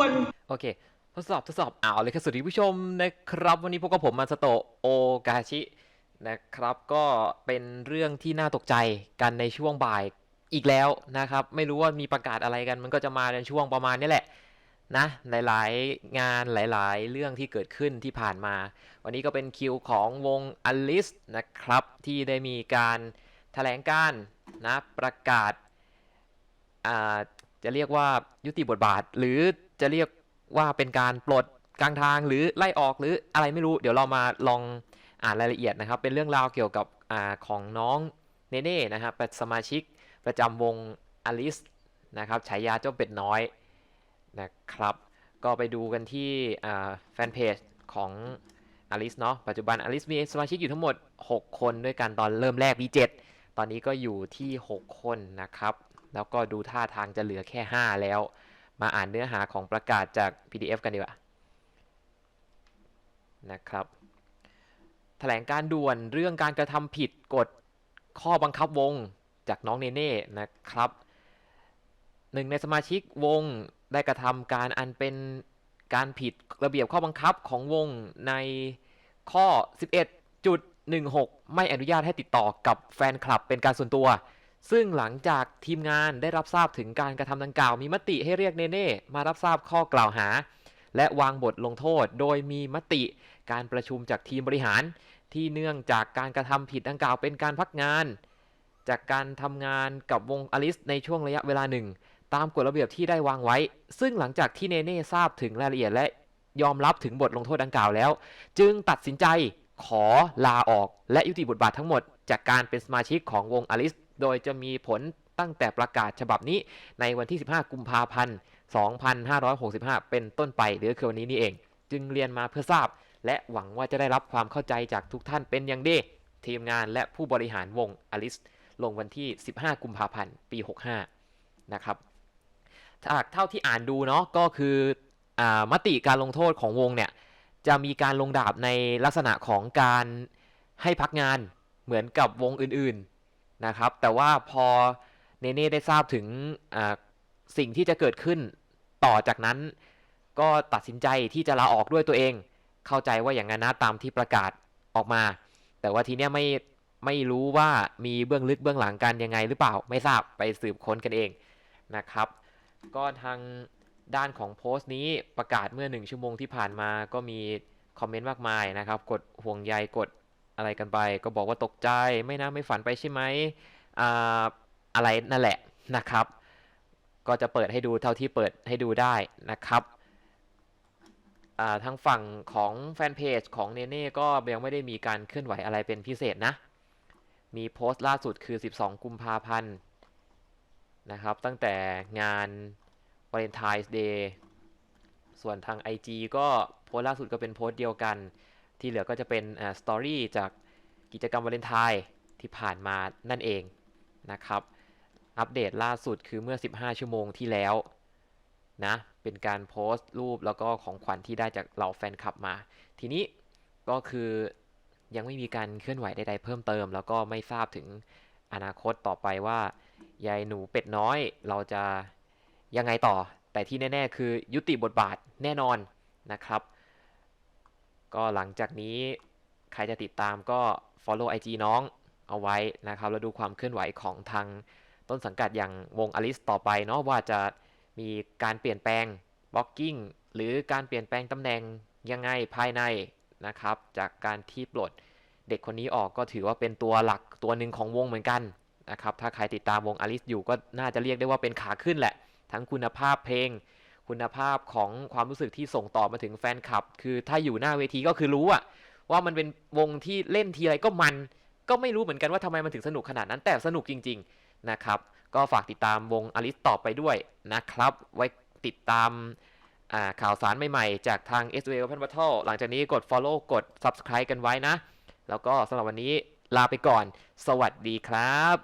วน โอเค ทดสอบทดสอบเอาเลยครับสวัสดีผู้ชมนะครับ วันนี้พวกกับผมมาสโตโอกาชินะครับ ก็เป็นเรื่องที่น่าตกใจกันในช่วงบ่ายอีกแล้วนะครับ ไม่รู้ว่ามีประกาศอะไรกัน มันก็จะมาในช่วงประมาณนี้แหละนะหลายๆงานหลายๆ เรื่องที่เกิดขึ้นที่ผ่านมา วันนี้ก็เป็นคิวของวงอลิสนะครับ ที่ได้มีการแถลงการณ์นะประกาศาจะเรียกว่ายุติบทบาทหรือ จะเรียกว่าเป็นการปลดกลางทางหรือไล่ออกหรืออะไรไม่รู้ เดี๋ยวเรามาลองอ่านรายละเอียดนะครับ เป็นเรื่องราวเกี่ยวกับอาของน้องเนเน่นะครับเป็นสมาชิกประจำวงอลิสนะครับฉายาเจ้าเป็ดน้อยนะครับ ก็ไปดูกันที่อ่าแฟนเพจของอลิสเนาะปัจจุบันอลิสมีสมาชิกอยู่ทั้งหมด 6 คนด้วยกันตอนเริ่มแรกมี 7 ตอนนี้ก็อยู่ที่ 6 คนนะครับ แล้วก็ดูท่าทางจะเหลือแค่ 5 แล้ว มาอ่านเนื้อหาของประกาศจาก PDF กันดีกว่านะครับแถลงการด่วนเรื่องการกระทำผิดกฎข้อบังคับวงจากน้องเนเน่นะครับหนึ่งในสมาชิกวงได้กระทำการอันเป็นการผิดระเบียบข้อบังคับของวงในข้อ 11.16 ไม่อนุญาตให้ติดต่อกับแฟนคลับเป็นการส่วนตัว ซึ่งหลังจากทีมงานได้รับทราบถึงการกระทำดังกล่าว มีมติให้เรียกเนเน่มารับทราบข้อกล่าวหา และวางบทลงโทษ โดยมีมติการประชุมจากทีมบริหาร ที่เนื่องจากการกระทำผิดดังกล่าวเป็นการพักงาน จากการทำงานกับวงอลิสในช่วงระยะเวลาหนึ่ง ตามกฎระเบียบที่ได้วางไว้ ซึ่งหลังจากที่เนเน่ทราบถึงรายละเอียดและยอมรับถึงบทลงโทษดังกล่าวแล้ว จึงตัดสินใจขอลาออกและยุติบทบาททั้งหมด จากการเป็นสมาชิกของวงอลิส โดยจะมีผลตั้งแต่ประกาศฉบับนี้ในวันที่ 15 กุมภาพันธ์ 2565 เป็นต้นไปหรือคือวันนี้นี่เอง จึงเรียนมาเพื่อทราบ และหวังว่าจะได้รับความเข้าใจจากทุกท่านเป็นอย่างดีทีมงานและผู้บริหารวงอลิสลงวันที่ 15 กุมภาพันธ์ ปี 65 นะครับจากเท่าที่อ่านดูเนาะก็คืออมติการลงโทษของวงเนี่ย จะมีการลงดาบในลักษณะของการให้พักงานเหมือนกับวงอื่น นะครับ แต่ว่าพอเนเน่ได้ทราบถึงสิ่งที่จะเกิดขึ้นต่อจากนั้น ก็ตัดสินใจที่จะลาออกด้วยตัวเอง เข้าใจว่าอย่างนั้นนะตามที่ประกาศออกมา แต่ว่าทีเนี้ยไม่ไม่รู้ว่ามีเบื้องลึกเบื้องหลังกันยังไงหรือเปล่าไม่ทราบไปสืบค้นกันเองนะครับ ก็ทางด้านของโพสต์นี้ประกาศเมื่อหนึ่งชั่วโมงที่ผ่านมาก็มีคอมเมนต์มากมายนะครับ กดห่วงใยกด อะไรกันไป ก็บอกว่าตกใจไม่นะไม่ฝันไปใช่ไหมอ่าอะไรนั่นแหละนะครับ ก็จะเปิดให้ดูเท่าที่เปิดให้ดูได้นะครับอ่าทางฝั่งของแฟนเพจของเนเน่ก็ยังไม่ได้มีการเคลื่อนไหวอะไรเป็นพิเศษนะ มีโพสต์ล่าสุดคือ 12 กุมภาพันธ์นะครับ ตั้งแต่งาน Valentine's Day ส่วนทาง IG ก็โพสต์ล่าสุดก็เป็นโพสต์เดียวกัน ที่เหลือก็จะเป็นสตอรี่จากกิจกรรมวาเลนไทน์ที่ผ่านมานั่นเองนะครับ อัปเดตล่าสุดคือเมื่อ 15 ชั่วโมงที่แล้วนะเป็นการโพสต์รูปแล้วก็ของขวัญที่ได้จากเหล่าแฟนคลับมา ทีนี้ก็คือยังไม่มีการเคลื่อนไหวใดๆเพิ่มเติม แล้วก็ไม่ทราบถึงอนาคตต่อไปว่ายายหนูเป็ดน้อยเราจะยังไงต่อ แต่ที่แน่ ๆ คือยุติบทบาทแน่นอนนะครับ ก็หลังจากนี้ใครจะติดตามก็ follow IG น้องเอาไว้นะครับ แล้วดูความเคลื่อนไหวของทางต้นสังกัดอย่างวงอลิสต่อไปเนาะว่าจะมีการเปลี่ยนแปลงบล็อกกิ้งหรือการเปลี่ยนแปลงตำแหน่งยังไงภายในนะครับ จากการที่ปลดเด็กคนนี้ออกก็ถือว่าเป็นตัวหลักตัวหนึ่งของวงเหมือนกันนะครับ ถ้าใครติดตามวงอลิสอยู่ก็น่าจะเรียกได้ว่าเป็นขาขึ้นแหละ ทั้งคุณภาพเพลง คุณภาพของความรู้สึกที่ส่งต่อมาถึงแฟนคลับ คือถ้าอยู่หน้าเวทีก็คือรู้อะว่ามันเป็นวงที่เล่นทีไรก็มัน ก็ไม่รู้เหมือนกันว่าทำไมมันถึงสนุกขนาดนั้นแต่สนุกจริง ๆนะครับ ก็ฝากติดตามวงอลิสต่อไปด้วยนะครับ ไว้ติดตามาข่าวสารใหม่ๆ จากทาง s w Open Battle หลังจากนี้กด follow กด subscribe กันไว้นะ แล้วก็สำหรับวันนี้ลาไปก่อน สวัสดีครับ